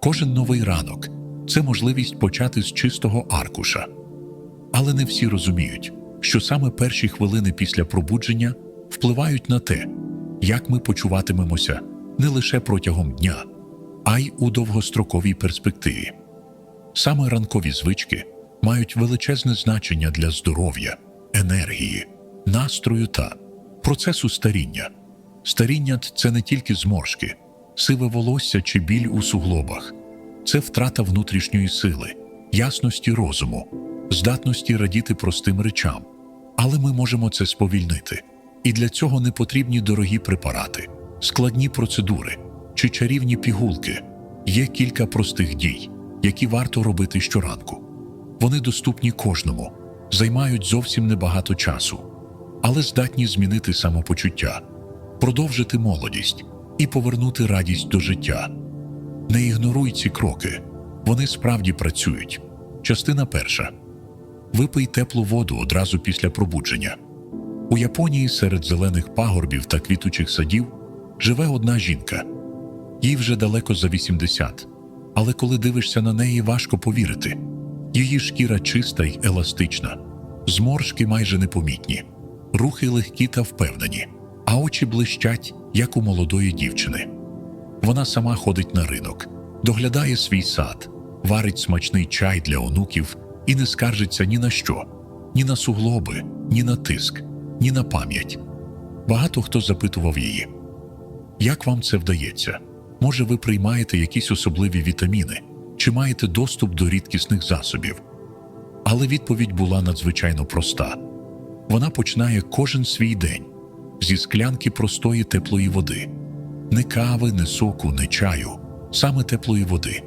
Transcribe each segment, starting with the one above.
Кожен новий ранок це можливість почати з чистого аркуша. Але не всі розуміють, що саме перші хвилини після пробудження впливають на те, як ми почуватимемося не лише протягом дня, а й у довгостроковій перспективі. Саме ранкові звички мають величезне значення для здоров'я, енергії, настрою та процесу старіння. Старіння це не тільки зморшки, сиве волосся чи біль у суглобах, це втрата внутрішньої сили, ясності розуму, здатності радіти простим речам. Але ми можемо це сповільнити. І для цього не потрібні дорогі препарати, складні процедури чи чарівні пігулки. Є кілька простих дій, які варто робити щоранку. Вони доступні кожному, займають зовсім небагато часу, але здатні змінити самопочуття, продовжити молодість і повернути радість до життя. Не ігноруй ці кроки, вони справді працюють. Частина перша. Випий теплу воду одразу після пробудження. У Японії серед зелених пагорбів та квітучих садів живе одна жінка. Їй вже далеко за 80, але коли дивишся на неї, важко повірити. Її шкіра чиста й еластична, зморшки майже непомітні, рухи легкі та впевнені, а очі блищать, як у молодої дівчини. Вона сама ходить на ринок, доглядає свій сад, варить смачний чай для онуків і не скаржиться ні на що, ні на суглоби, ні на тиск, ні на пам'ять. Багато хто запитував її, як вам це вдається? Може, ви приймаєте якісь особливі вітаміни чи маєте доступ до рідкісних засобів? Але відповідь була надзвичайно проста. Вона починає кожен свій день зі склянки простої теплої води, не кави, не соку, не чаю, саме теплої води.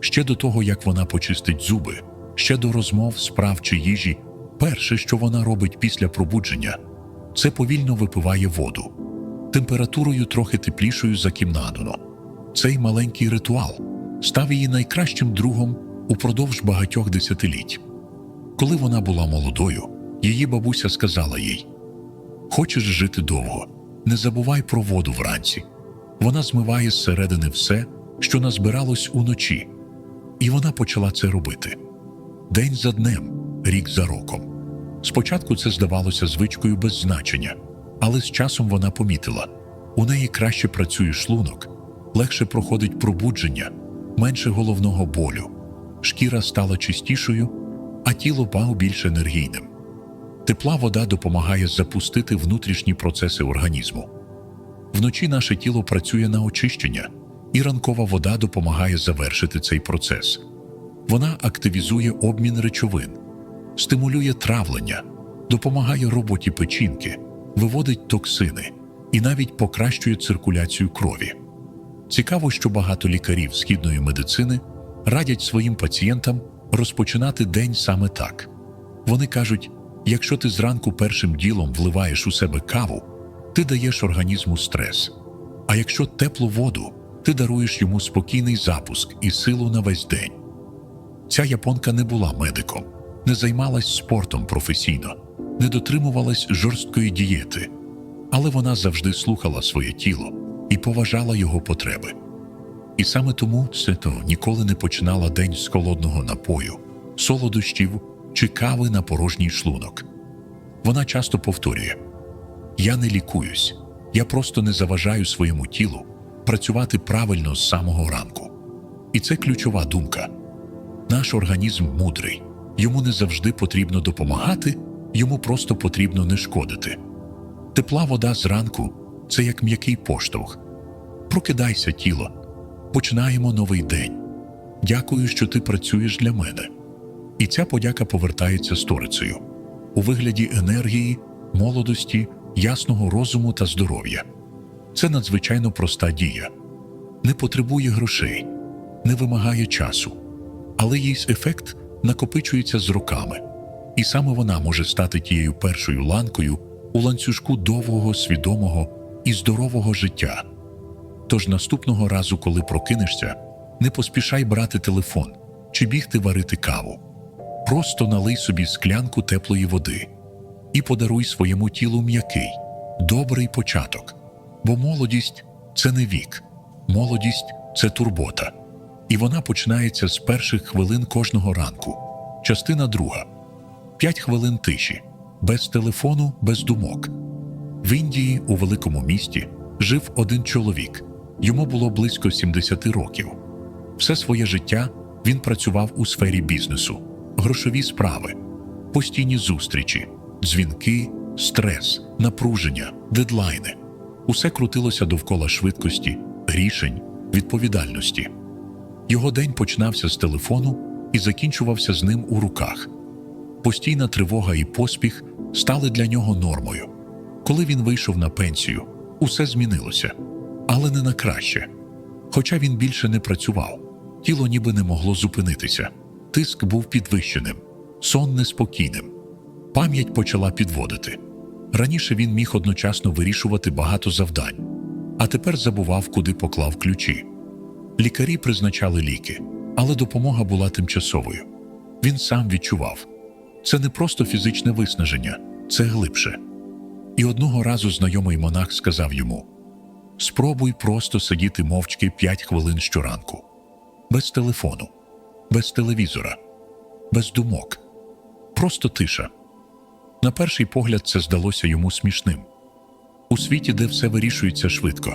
Ще до того, як вона почистить зуби, ще до розмов, справ чи їжі, перше, що вона робить після пробудження, це повільно випиває воду, температурою трохи теплішою за кімнату. Цей маленький ритуал став її найкращим другом упродовж багатьох десятиліть. Коли вона була молодою, її бабуся сказала їй: Хочеш жити довго, не забувай про воду вранці. Вона змиває зсередини все, що назбиралось уночі, і вона почала це робити день за днем, рік за роком. Спочатку це здавалося звичкою без значення, але з часом вона помітила у неї краще працює шлунок, легше проходить пробудження, менше головного болю, шкіра стала чистішою, а тіло стало більш енергійним. Тепла вода допомагає запустити внутрішні процеси організму. Вночі наше тіло працює на очищення, і ранкова вода допомагає завершити цей процес. Вона активізує обмін речовин, стимулює травлення, допомагає роботі печінки, виводить токсини і навіть покращує циркуляцію крові. Цікаво, що багато лікарів східної медицини радять своїм пацієнтам розпочинати день саме так. Вони кажуть: якщо ти зранку першим ділом вливаєш у себе каву, ти даєш організму стрес. А якщо теплу воду, ти даруєш йому спокійний запуск і силу на весь день. Ця японка не була медиком, не займалась спортом професійно, не дотримувалась жорсткої дієти, але вона завжди слухала своє тіло і поважала його потреби. І саме тому Сето ніколи не починала день з холодного напою, солодощів чи кави на порожній шлунок. Вона часто повторює: Я не лікуюсь, я просто не заважаю своєму тілу працювати правильно з самого ранку. І це ключова думка. Наш організм мудрий, йому не завжди потрібно допомагати, йому просто потрібно не шкодити. Тепла вода зранку це як м'який поштовх. Прокидайся, тіло, починаємо новий день. Дякую, що ти працюєш для мене. І ця подяка повертається сторицею у вигляді енергії, молодості, ясного розуму та здоров'я. Це надзвичайно проста дія, не потребує грошей, не вимагає часу, але її ефект накопичується з роками, і саме вона може стати тією першою ланкою у ланцюжку довгого, свідомого і здорового життя. Тож наступного разу, коли прокинешся, не поспішай брати телефон чи бігти варити каву. Просто налий собі склянку теплої води і подаруй своєму тілу м'який, добрий початок. Бо молодість це не вік, молодість це турбота. І вона починається з перших хвилин кожного ранку. Частина друга. П'ять хвилин тиші. Без телефону, без думок. В Індії, у великому місті, жив один чоловік. Йому було близько 70 років. Все своє життя він працював у сфері бізнесу, грошові справи, постійні зустрічі, дзвінки, стрес, напруження, дедлайни. Усе крутилося довкола швидкості, рішень, відповідальності. Його день починався з телефону і закінчувався з ним у руках. Постійна тривога і поспіх стали для нього нормою. Коли він вийшов на пенсію, усе змінилося, але не на краще. Хоча він більше не працював, тіло ніби не могло зупинитися. Тиск був підвищеним, сон неспокійним. Пам'ять почала підводити. Раніше він міг одночасно вирішувати багато завдань, а тепер забував, куди поклав ключі. Лікарі призначали ліки, але допомога була тимчасовою. Він сам відчував це не просто фізичне виснаження, це глибше. І одного разу знайомий монах сказав йому: Спробуй просто сидіти мовчки 5 хвилин щоранку, без телефону, без телевізора, без думок, просто тиша. На перший погляд це здалося йому смішним. У світі, де все вирішується швидко,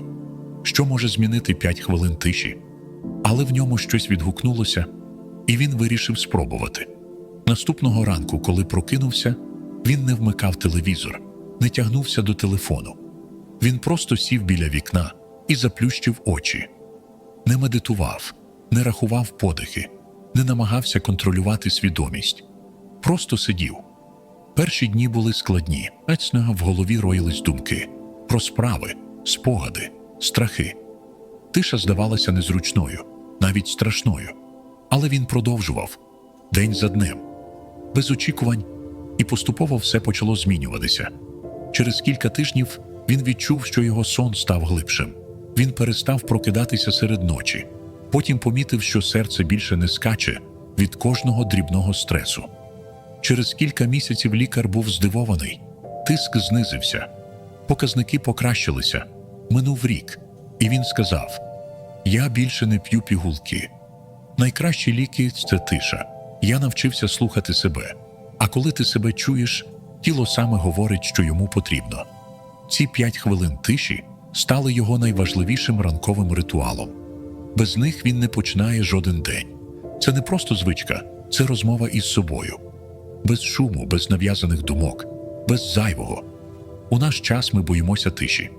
що може змінити 5 хвилин тиші, але в ньому щось відгукнулося, і він вирішив спробувати. Наступного ранку, коли прокинувся, він не вмикав телевізор, не тягнувся до телефону. Він просто сів біля вікна і заплющив очі. Не медитував, не рахував подихи, не намагався контролювати свідомість. Просто сидів. Перші дні були складні, ецно в голові роїлись думки про справи, спогади, страхи. Тиша здавалася незручною, навіть страшною. Але він продовжував день за днем, без очікувань, і поступово все почало змінюватися. Через кілька тижнів він відчув, що його сон став глибшим. Він перестав прокидатися серед ночі, потім помітив, що серце більше не скаче від кожного дрібного стресу. Через кілька місяців лікар був здивований, тиск знизився, показники покращилися. Минув рік, і він сказав: Я більше не п'ю пігулки. Найкращі ліки це тиша. Я навчився слухати себе. А коли ти себе чуєш, тіло саме говорить, що йому потрібно. Ці п'ять хвилин тиші стали його найважливішим ранковим ритуалом. Без них він не починає жоден день. Це не просто звичка, це розмова із собою. Без шуму, без нав'язаних думок, без зайвого. У наш час ми боїмося тиші.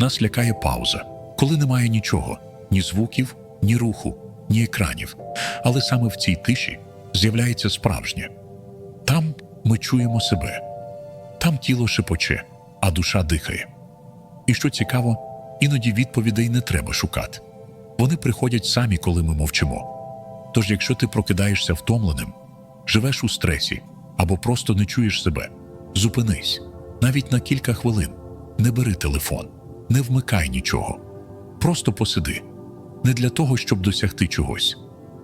Нас лякає пауза, коли немає нічого, ні звуків, ні руху, ні екранів. Але саме в цій тиші з'являється справжнє. Там ми чуємо себе, там тіло шепоче, а душа дихає. І що цікаво, іноді відповідей не треба шукати. Вони приходять самі, коли ми мовчимо. Тож, якщо ти прокидаєшся втомленим, живеш у стресі або просто не чуєш себе, зупинись навіть на кілька хвилин, не бери телефон, не вмикай нічого. Просто посиди не для того, щоб досягти чогось,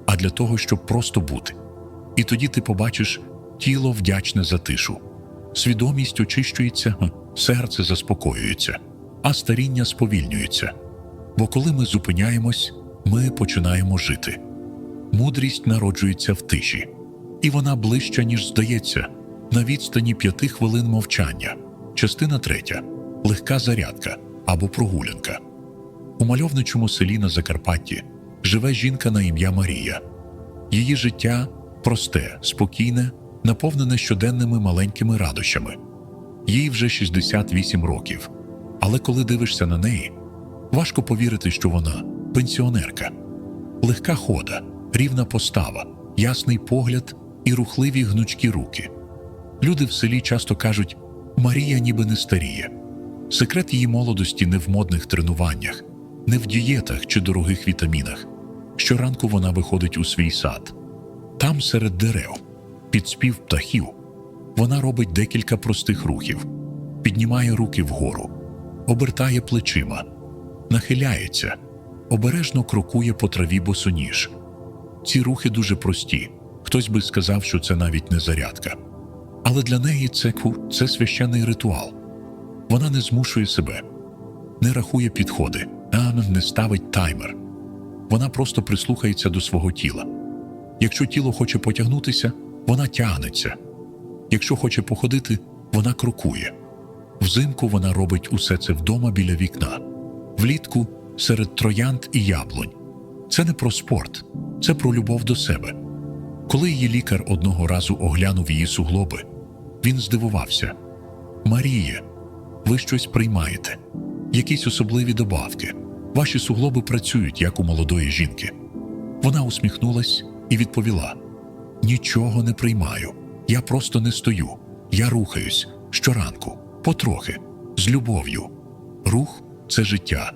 а для того, щоб просто бути. І тоді ти побачиш тіло вдячне за тишу, свідомість очищується, серце заспокоюється, а старіння сповільнюється. Бо коли ми зупиняємось, ми починаємо жити. Мудрість народжується в тиші, і вона ближча, ніж здається, на відстані п'яти хвилин мовчання. Частина третя легка зарядка або прогулянка. У мальовничому селі на Закарпатті живе жінка на ім'я Марія. Її життя просте, спокійне, наповнене щоденними маленькими радощами. Їй вже 68 років. Але коли дивишся на неї, важко повірити, що вона пенсіонерка. Легка хода, рівна постава, ясний погляд і рухливі гнучкі руки. Люди в селі часто кажуть, Марія ніби не старіє. Секрет її молодості не в модних тренуваннях, не в дієтах чи дорогих вітамінах. Щоранку вона виходить у свій сад. Там, серед дерев, під спів птахів, вона робить декілька простих рухів, піднімає руки вгору, обертає плечима, нахиляється, обережно крокує по траві босоніж. Ці рухи дуже прості. Хтось би сказав, що це навіть не зарядка. Але для неї це, це священний ритуал. Вона не змушує себе, не рахує підходи, а не ставить таймер. вона просто прислухається до свого тіла. Якщо тіло хоче потягнутися, вона тягнеться. Якщо хоче походити, вона крокує. Взимку вона робить усе це вдома біля вікна, влітку серед троянд і яблунь. Це не про спорт, це про любов до себе. Коли її лікар одного разу оглянув її суглоби, він здивувався: Маріє, ви щось приймаєте, якісь особливі добавки. Ваші суглоби працюють, як у молодої жінки. Вона усміхнулась і відповіла: Нічого не приймаю. Я просто не стою. Я рухаюсь щоранку, потрохи, з любов'ю. Рух це життя.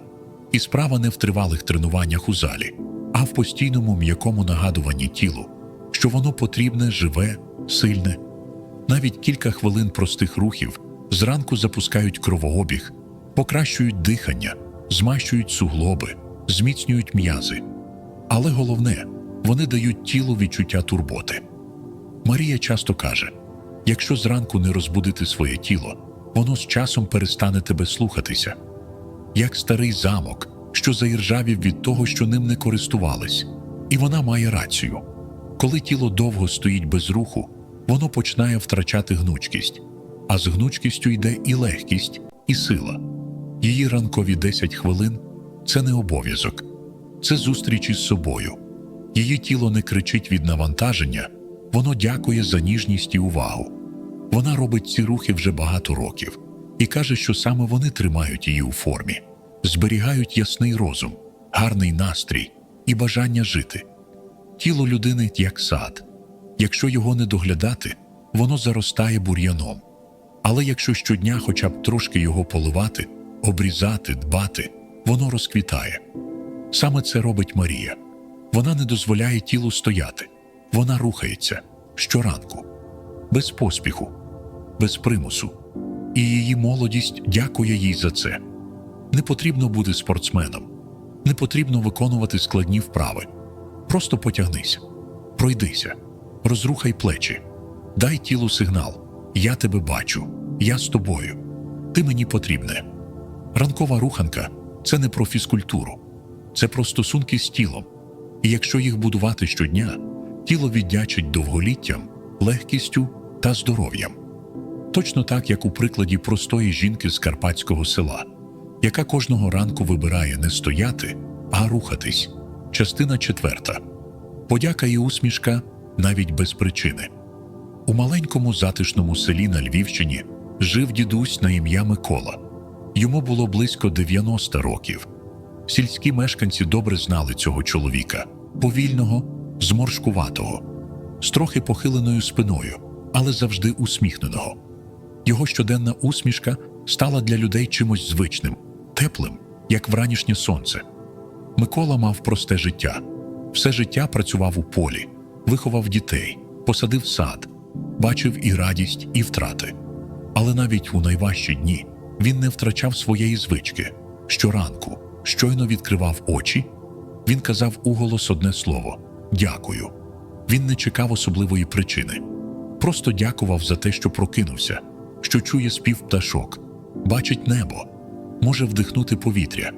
І справа не в тривалих тренуваннях у залі, а в постійному м'якому нагадуванні тілу, що воно потрібне, живе, сильне. Навіть кілька хвилин простих рухів зранку запускають кровообіг, покращують дихання, змащують суглоби, зміцнюють м'язи. Але головне, вони дають тілу відчуття турботи. Марія часто каже: якщо зранку не розбудити своє тіло, воно з часом перестане тебе слухатися, як старий замок, що заіржавів від того, що ним не користувались. І вона має рацію. Коли тіло довго стоїть без руху, воно починає втрачати гнучкість, а з гнучкістю йде і легкість, і сила. Її ранкові 10 хвилин це не обов'язок, це зустріч із собою. Її тіло не кричить від навантаження, воно дякує за ніжність і увагу. Вона робить ці рухи вже багато років і каже, що саме вони тримають її у формі, зберігають ясний розум, гарний настрій і бажання жити. Тіло людини як сад. Якщо його не доглядати, воно заростає бур'яном. Але якщо щодня хоча б трошки його поливати, обрізати, дбати, воно розквітає. Саме це робить Марія. Вона не дозволяє тілу стояти, вона рухається щоранку, без поспіху, без примусу. І її молодість дякує їй за це. Не потрібно бути спортсменом, не потрібно виконувати складні вправи. Просто потягнися, пройдися, розрухай плечі, дай тілу сигнал: Я тебе бачу, я з тобою, ти мені потрібне. Ранкова руханка це не про фізкультуру, це про стосунки з тілом. І якщо їх будувати щодня, тіло віддячить довголіттям, легкістю та здоров'ям. Точно так, як у прикладі простої жінки з карпатського села, яка кожного ранку вибирає не стояти, а рухатись. Частина четверта. Подяка і усмішка навіть без причини. У маленькому затишному селі на Львівщині жив дідусь на ім'я Микола. Йому було близько 90 років. Сільські мешканці добре знали цього чоловіка повільного, зморшкуватого, з трохи похиленою спиною, але завжди усміхненого. Його щоденна усмішка стала для людей чимось звичним, теплим, як вранішнє сонце. Микола мав просте життя. Все життя працював у полі, виховав дітей, посадив сад, бачив і радість, і втрати. Але навіть у найважчі дні він не втрачав своєї звички. Щоранку, щойно відкривав очі, він казав уголос одне слово дякую. Він не чекав особливої причини. Просто дякував за те, що прокинувся, що чує спів пташок, бачить небо, може вдихнути повітря.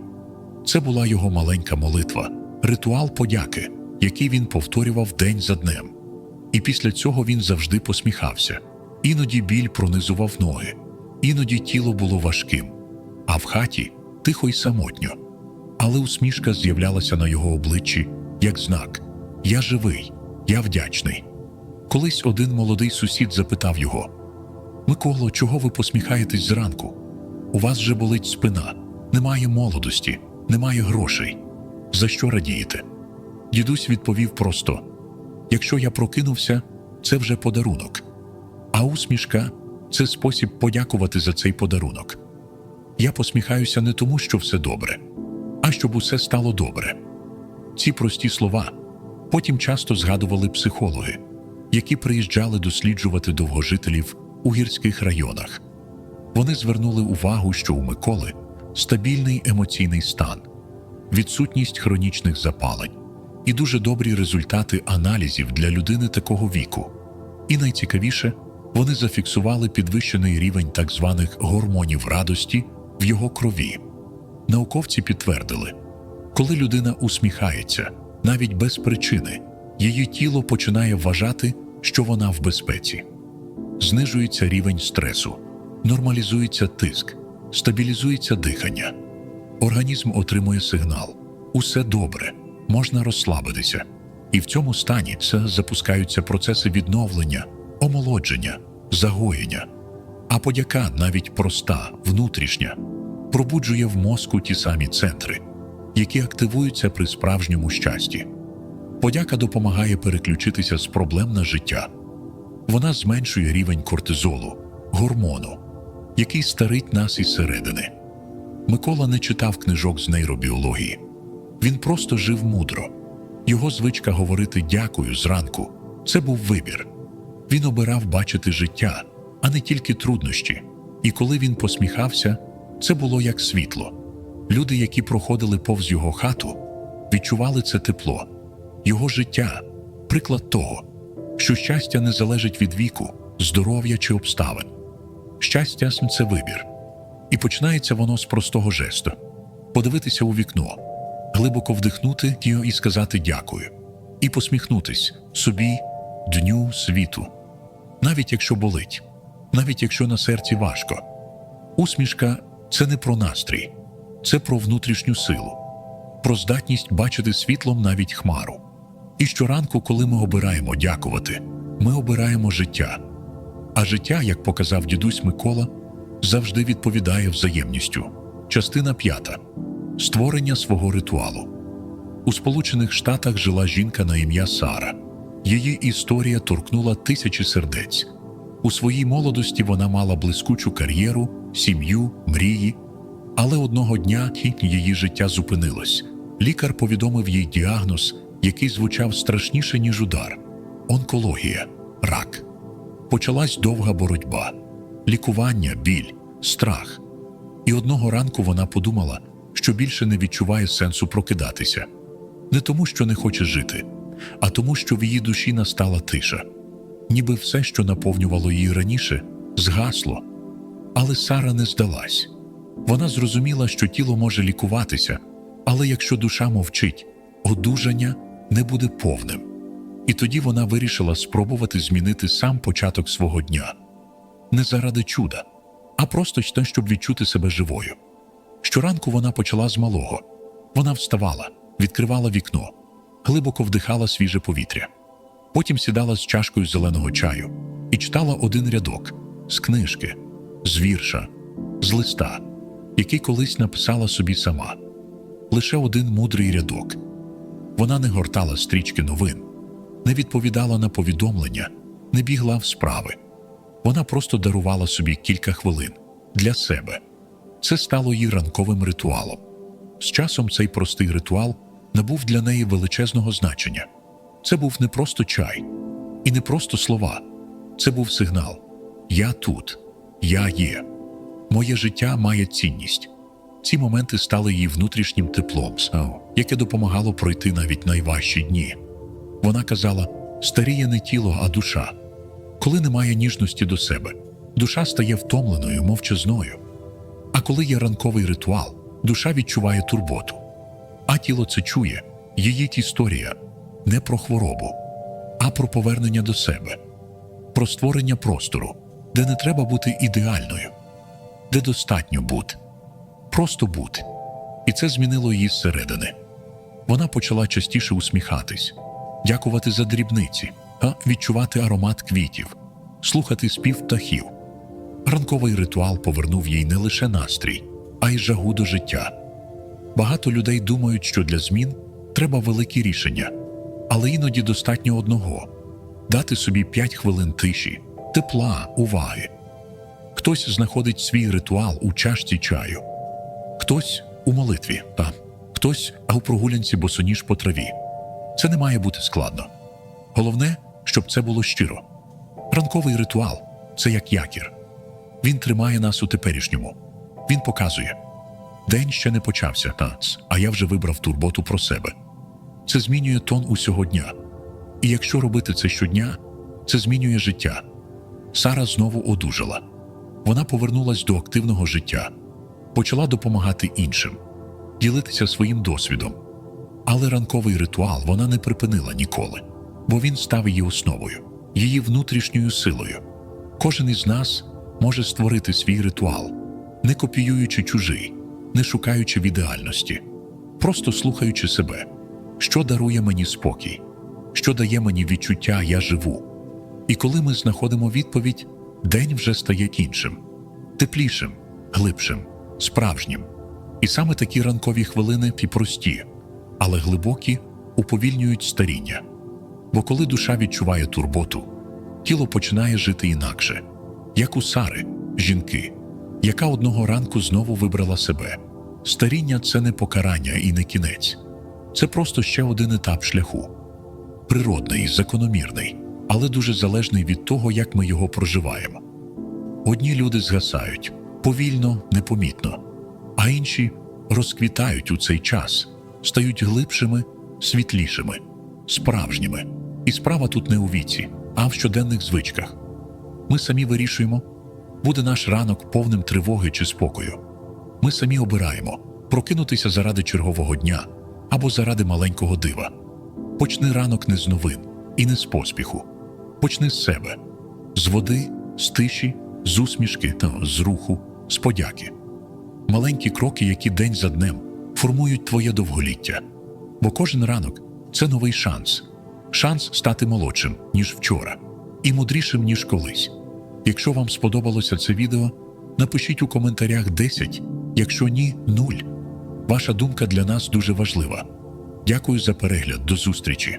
Це була його маленька молитва, ритуал подяки, який він повторював день за днем. І після цього він завжди посміхався. Іноді біль пронизував ноги, іноді тіло було важким, а в хаті тихо й самотньо. Але усмішка з'являлася на його обличчі як знак: Я живий, я вдячний. Колись один молодий сусід запитав його: Миколо, чого ви посміхаєтесь зранку? У вас же болить спина, немає молодості, немає грошей. За що радієте? Дідусь відповів просто: якщо я прокинувся, це вже подарунок. А усмішка це спосіб подякувати за цей подарунок. Я посміхаюся не тому, що все добре, а щоб усе стало добре. Ці прості слова потім часто згадували психологи, які приїжджали досліджувати довгожителів у гірських районах. Вони звернули увагу, що у Миколи стабільний емоційний стан, відсутність хронічних запалень і дуже добрі результати аналізів для людини такого віку. І найцікавіше, вони зафіксували підвищений рівень так званих гормонів радості в його крові. Науковці підтвердили, Коли людина усміхається, навіть без причини, її тіло починає вважати, що вона в безпеці. Знижується рівень стресу, нормалізується тиск, стабілізується дихання. Організм отримує сигнал: усе добре, можна розслабитися. І в цьому стані це запускаються процеси відновлення, омолодження, загоєння. А подяка, навіть проста, внутрішня, пробуджує в мозку ті самі центри, які активуються при справжньому щасті. Подяка допомагає переключитися з проблем на життя. Вона зменшує рівень кортизолу, гормону, який старить нас із середини. Микола не читав книжок з нейробіології. Він просто жив мудро. Його звичка говорити дякую зранку це був вибір. Він обирав бачити життя, а не тільки труднощі. І коли він посміхався, це було як світло. Люди, які проходили повз його хату, відчували це тепло, його життя, приклад того, що щастя не залежить від віку, здоров'я чи обставин. Щастя це вибір. І починається воно з простого жесту подивитися у вікно, глибоко вдихнути його і сказати дякую, і посміхнутись собі, дню, світу, навіть якщо болить, навіть якщо на серці важко. Усмішка це не про настрій, це про внутрішню силу, про здатність бачити світлом навіть хмару. І щоранку, коли ми обираємо дякувати, ми обираємо життя. А життя, як показав дідусь Микола, завжди відповідає взаємністю. Частина п'ята створення свого ритуалу. У Сполучених Штатах жила жінка на ім'я Сара. Її історія торкнула тисячі сердець. У своїй молодості вона мала блискучу кар'єру, сім'ю, мрії. Але одного дня її життя зупинилось. Лікар повідомив їй діагноз, який звучав страшніше, ніж удар онкологія, рак. Почалась довга боротьба, лікування, біль, страх. І одного ранку вона подумала, що більше не відчуває сенсу прокидатися. Не тому, що не хоче жити, а тому, що в її душі настала тиша. Ніби все, що наповнювало її раніше, згасло. Але Сара не здалась. Вона зрозуміла, що тіло може лікуватися, але якщо душа мовчить, одужання не буде повним. І тоді вона вирішила спробувати змінити сам початок свого дня не заради чуда, а просто те, щоб відчути себе живою. Щоранку вона почала з малого. Вона вставала, відкривала вікно, глибоко вдихала свіже повітря. Потім сідала з чашкою зеленого чаю і читала один рядок з книжки, з вірша, з листа, який колись написала собі сама. Лише один мудрий рядок. Вона не гортала стрічки новин, не відповідала на повідомлення, не бігла в справи. Вона просто дарувала собі кілька хвилин для себе. Це стало її ранковим ритуалом. З часом цей простий ритуал набув для неї величезного значення. Це був не просто чай і не просто слова. Це був сигнал: Я тут, я є. Моє життя має цінність. Ці моменти стали її внутрішнім теплом, яке допомагало пройти навіть найважчі дні. Вона казала: старіє не тіло, а душа. Коли немає ніжності до себе, душа стає втомленою, мовчазною. А коли є ранковий ритуал, душа відчуває турботу. А тіло це чує, її історія не про хворобу, а про повернення до себе, про створення простору, де не треба бути ідеальною, де достатньо бути, просто бути. І це змінило її зсередини. Вона почала частіше усміхатись, дякувати за дрібниці, а відчувати аромат квітів, слухати спів птахів. Ранковий ритуал повернув їй не лише настрій, а й жагу до життя. Багато людей думають, що для змін треба великі рішення, але іноді достатньо одного дати собі п'ять хвилин тиші, тепла, уваги. Хтось знаходить свій ритуал у чашці чаю, хтось у молитві, та хтось а у прогулянці босоніж по траві. Це не має бути складно. Головне, щоб це було щиро. Ранковий ритуал це як якір. Він тримає нас у теперішньому. Він показує день ще не почався, тац, а я вже вибрав турботу про себе. Це змінює тон усього дня. І якщо робити це щодня, це змінює життя. Сара знову одужала. Вона повернулась до активного життя, почала допомагати іншим, ділитися своїм досвідом, Але ранковий ритуал вона не припинила ніколи, бо він став її основою, її внутрішньою силою. Кожен із нас може створити свій ритуал, не копіюючи чужий, не шукаючи в ідеальності, просто слухаючи себе, що дарує мені спокій, що дає мені відчуття я живу. І коли ми знаходимо відповідь, день вже стає іншим, теплішим, глибшим, справжнім. І саме такі ранкові хвилини і прості, але глибокі уповільнюють старіння. Бо коли душа відчуває турботу, тіло починає жити інакше, як у Сари, жінки, яка одного ранку знову вибрала себе. Старіння це не покарання і не кінець, це просто ще один етап шляху. Природний, закономірний, але дуже залежний від того, як ми його проживаємо. Одні люди згасають повільно, непомітно, а інші розквітають у цей час, стають глибшими, світлішими, справжніми. І справа тут не у віці, а в щоденних звичках. Ми самі вирішуємо, буде наш ранок повним тривоги чи спокою. Ми самі обираємо прокинутися заради чергового дня або заради маленького дива. Почни ранок не з новин і не з поспіху. Почни з себе, з води, з тиші, з усмішки та з руху, з подяки. Маленькі кроки, які день за днем формують твоє довголіття. Бо кожен ранок це новий шанс шанс стати молодшим, ніж вчора, і мудрішим, ніж колись. Якщо вам сподобалося це відео, напишіть у коментарях 10, якщо ні, 0. Ваша думка для нас дуже важлива. Дякую за перегляд. До зустрічі!